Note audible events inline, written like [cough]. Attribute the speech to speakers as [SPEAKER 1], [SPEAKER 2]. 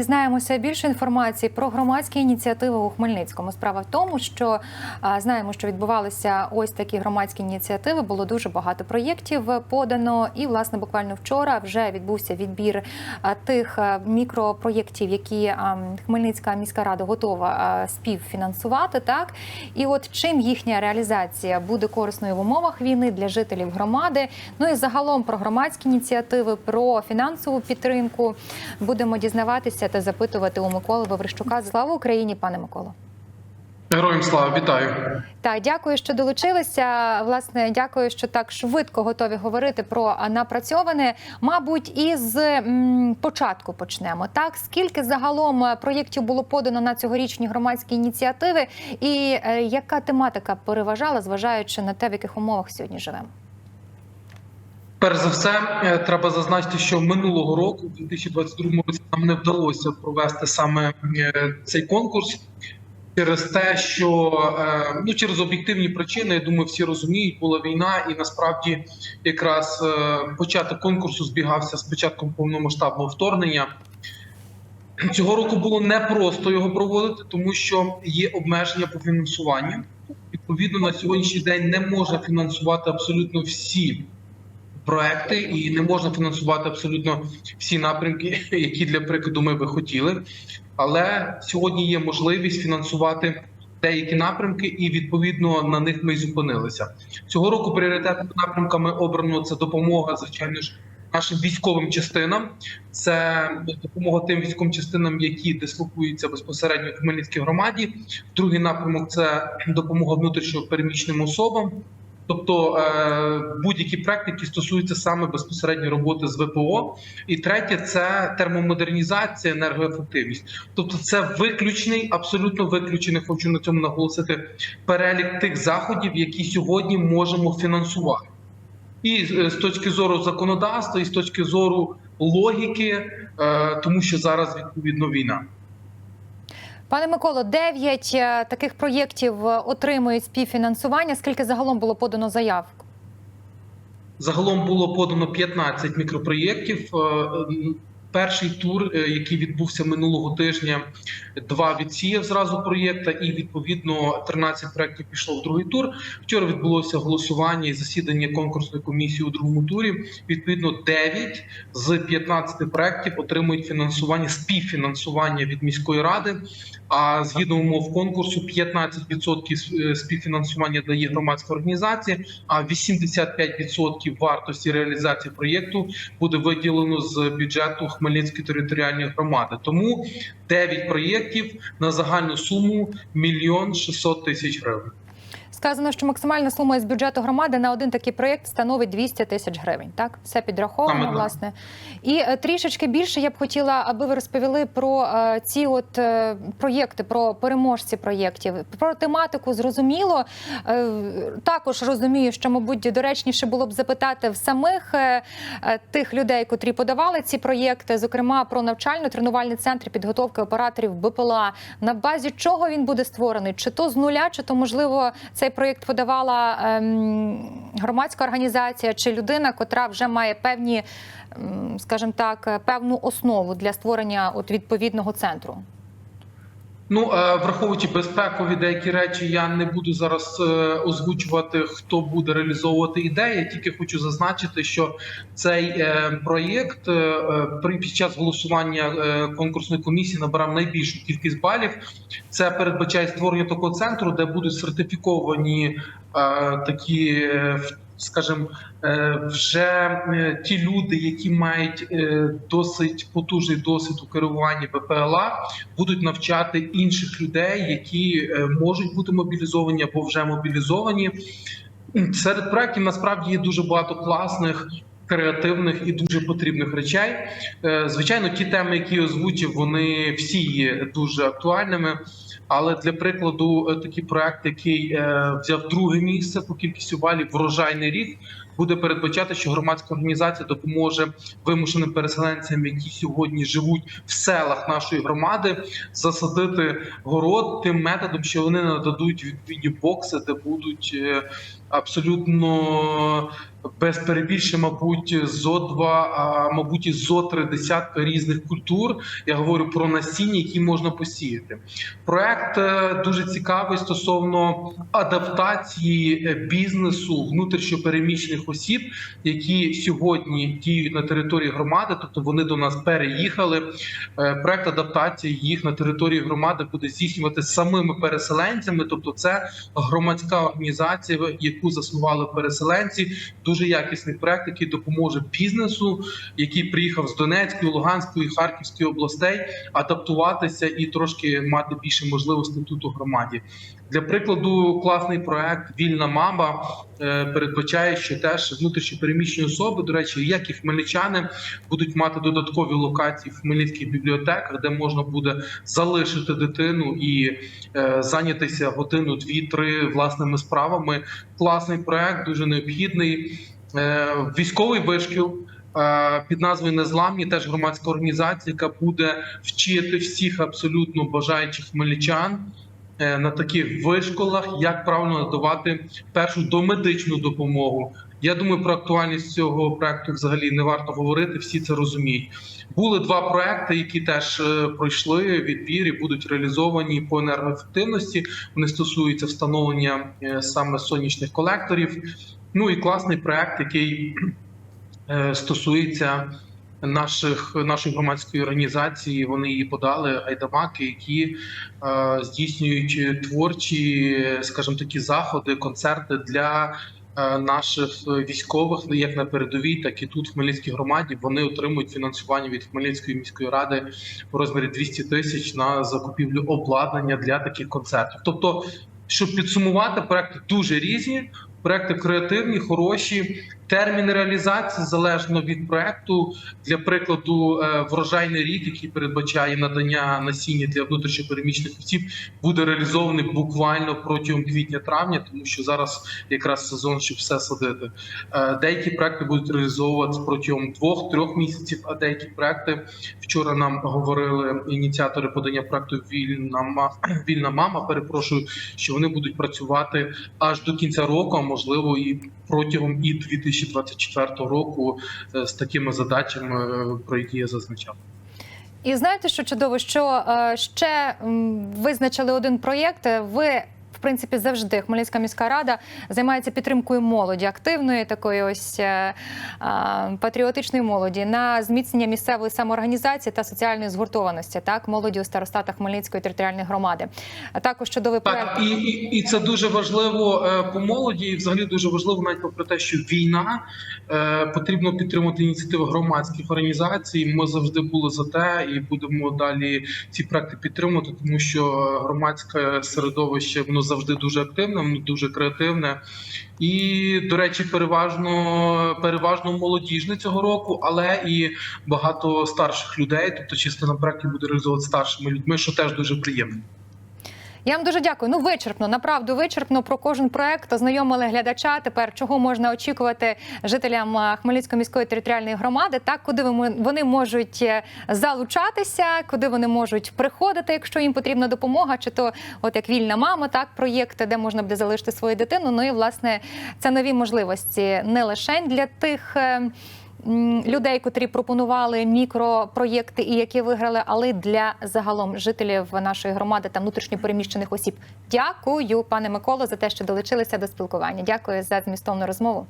[SPEAKER 1] дізнаємося більше інформації про громадські ініціативи у Хмельницькому. Справа в тому, що знаємо, що відбувалися ось такі громадські ініціативи. Було дуже багато проєктів подано. І, власне, буквально вчора вже відбувся відбір тих мікропроєктів, які Хмельницька міська рада готова співфінансувати. Так і от чим їхня реалізація буде корисною в умовах війни для жителів громади. Ну і загалом про громадські ініціативи, про фінансову підтримку будемо дізнаватися та запитувати у Миколи Ваврищука. Слава Україні, пане Миколо.
[SPEAKER 2] Героям слава вітаю.
[SPEAKER 1] Так, дякую, що долучилися. Власне, дякую, що так швидко готові говорити про напрацьоване. Мабуть, із початку почнемо. Так, скільки загалом е, проєктів було подано на цьогорічні громадські ініціативи, і е, яка тематика переважала, зважаючи на те, в яких умовах сьогодні живемо?
[SPEAKER 2] Перш за все, е, треба зазначити, що минулого року, в 2022 році, нам не вдалося провести саме е, цей конкурс через те, що е, ну через об'єктивні причини, я думаю, всі розуміють, була війна, і насправді якраз початок конкурсу збігався з початком повномасштабного вторгнення. Цього року було непросто його проводити, тому що є обмеження по фінансуванню. Відповідно, на сьогоднішній день не можна фінансувати абсолютно всі проекти, і не можна фінансувати абсолютно всі напрямки, [laughs] які для прикладу ми би хотіли. Але сьогодні є можливість фінансувати деякі напрямки, і відповідно на них ми й зупинилися. Цього року пріоритетними напрямками обрано це допомога, звичайно ж. Нашим військовим частинам це допомога тим військовим частинам, які дислокуються безпосередньо в Хмельницькій громаді. Другий напрямок це допомога внутрішньо переміщеним особам. Тобто е, будь-які проекти, які стосуються саме безпосередньо роботи з ВПО, і третє це термомодернізація, енергоефективність. Тобто, це виключний, абсолютно виключений. Хочу на цьому наголосити перелік тих заходів, які сьогодні можемо фінансувати, і е, з точки зору законодавства, і з точки зору логіки, е, тому що зараз відповідно війна.
[SPEAKER 1] Пане Миколо, дев'ять е, таких проєктів е, отримують співфінансування. Скільки загалом було подано заяв?
[SPEAKER 2] Загалом було подано 15 мікропроєктів. Е, Перший тур, е, який відбувся минулого тижня, два відсіяв зразу проєкта, і відповідно 13 проєктів пішло в другий тур. Вчора відбулося голосування і засідання конкурсної комісії у другому турі. Відповідно, 9 з 15 проєктів отримують фінансування співфінансування від міської ради. А згідно умов конкурсу, 15% співфінансування дає громадська організація, а 85% вартості реалізації проєкту буде виділено з бюджету Хмельницької територіальної громади. Тому 9 проєктів на загальну суму мільйон 600 тисяч гривень.
[SPEAKER 1] Сказано, що максимальна сума з бюджету громади на один такий проєкт становить 200 тисяч гривень. Так, все підраховано,
[SPEAKER 2] Саме
[SPEAKER 1] власне. І е, трішечки більше я б хотіла, аби ви розповіли про е, ці от е, проєкти, про переможці проєктів, про тематику. Зрозуміло. Також розумію, що, мабуть, доречніше було б запитати в самих тих людей, котрі подавали ці проєкти, зокрема про навчально-тренувальний центр підготовки операторів БПЛА. На базі чого він буде створений? Чи то з нуля, чи то можливо цей проєкт подавала ем, громадська організація чи людина, котра вже має певні, скажімо так, певну основу для створення от відповідного центру.
[SPEAKER 2] Ну, е, враховуючи безпекові деякі речі, я не буду зараз е, озвучувати, хто буде реалізовувати ідеї. Тільки хочу зазначити, що цей е, проєкт під час голосування конкурсної комісії набрав найбільшу кількість балів. Це передбачає створення такого центру, де будуть сертифіковані такі. Скажімо, е, вже е, ті люди, які мають е, досить потужний досвід у керуванні БПЛА, будуть навчати інших людей, які можуть бути мобілізовані або вже мобілізовані. Серед проєктів насправді є дуже багато класних. Креативних і дуже потрібних речей. Е, Звичайно, ті теми, які я озвучив, вони всі є дуже актуальними. Але для прикладу, е, такий проект, який е, взяв друге місце по кількістю балів, врожайний рік, буде передбачати, що громадська організація допоможе вимушеним переселенцям, які сьогодні живуть в селах нашої громади, засадити город тим методом, що вони нададуть відповідні бокси, де будуть е, абсолютно без перебільшення, мабуть, зо два, а мабуть, і зо три десятка різних культур. Я говорю про насіння, які можна посіяти. Проект е, дуже цікавий стосовно адаптації е, бізнесу внутрішньопереміщених осіб, які сьогодні діють на території громади, тобто вони до нас переїхали. Е, Проект адаптації їх на території громади буде здійснювати самими переселенцями, тобто це громадська організація, яку заснували переселенці. Дуже якісний проект, який допоможе бізнесу, який приїхав з Донецької, Луганської, Харківської областей, адаптуватися і трошки мати більше можливостей тут у громаді. Для прикладу, класний проект Вільна мама е, передбачає, що теж внутрішньопереміщені особи, до речі, як і хмельничани, будуть мати додаткові локації в хмельницьких бібліотеках, де можна буде залишити дитину і е, зайнятися годину, дві-три власними справами. Класний проект, дуже необхідний. Е, Військовий вишкіл. е, Під назвою Незламні теж громадська організація, яка буде вчити всіх абсолютно бажаючих хмельничан на таких вишколах, як правильно надавати першу домедичну допомогу. Я думаю, про актуальність цього проекту взагалі не варто говорити. Всі це розуміють. Були два проекти, які теж е, пройшли відбір і будуть реалізовані по енергоефективності. Вони стосуються встановлення е, саме сонячних колекторів. Ну і класний проект, який е, стосується наших нашої громадської організації. Вони її подали айдамаки, які е, здійснюють творчі, скажімо такі, заходи, концерти для. е, Наших військових, як на передовій, так і тут в Хмельницькій громаді, вони отримують фінансування від Хмельницької міської ради у розмірі 200 тисяч на закупівлю обладнання для таких концертів. Тобто, щоб підсумувати, проекти дуже різні, проекти креативні, хороші. Термін реалізації залежно від проекту. Для прикладу, е, врожайний рік, який передбачає надання насіння для внутрішньопереміщених осіб, буде реалізований буквально протягом квітня-травня, тому що зараз якраз сезон, щоб все садити. Е, Деякі проекти будуть реалізовуватися протягом двох-трьох місяців. А деякі проекти вчора нам говорили ініціатори подання проекту Вільна ма вільна мама. Перепрошую, що вони будуть працювати аж до кінця року, а можливо і протягом і 2024 року е, з такими задачами, е, про які я зазначав.
[SPEAKER 1] І знаєте, що чудово, що е, ще визначили один проєкт. Ви принципі завжди Хмельницька міська рада займається підтримкою молоді, активної такої ось е, е, патріотичної молоді на зміцнення місцевої самоорганізації та соціальної згуртованості, так молоді у старостатах Хмельницької територіальної громади. А також чудовий проект.
[SPEAKER 2] Так, і, і, і це дуже важливо е, по молоді, і взагалі дуже важливо, навіть попри те, що війна потрібно підтримати ініціативи громадських організацій. Ми завжди були за те і будемо далі ці проекти підтримувати, тому що громадське середовище воно завжди дуже активне, дуже креативне. І, до речі, переважно переважно молодіжне цього року, але і багато старших людей. Тобто, частина проектів буде реалізовувати старшими людьми, що теж дуже приємно.
[SPEAKER 1] Я вам дуже дякую. Ну вичерпно, направду вичерпно про кожен проект ознайомили глядача. Тепер чого можна очікувати жителям Хмельницької міської територіальної громади, так куди вони можуть е, залучатися, куди вони можуть приходити, якщо їм потрібна допомога, чи то от як вільна мама, так проєкти, де можна буде залишити свою дитину. Ну і власне це нові можливості не лише для тих. Людей, котрі пропонували мікропроєкти і які виграли, але для загалом жителів нашої громади та внутрішньопереміщених осіб. Дякую, пане Миколо, за те, що долучилися до спілкування. Дякую за змістовну розмову.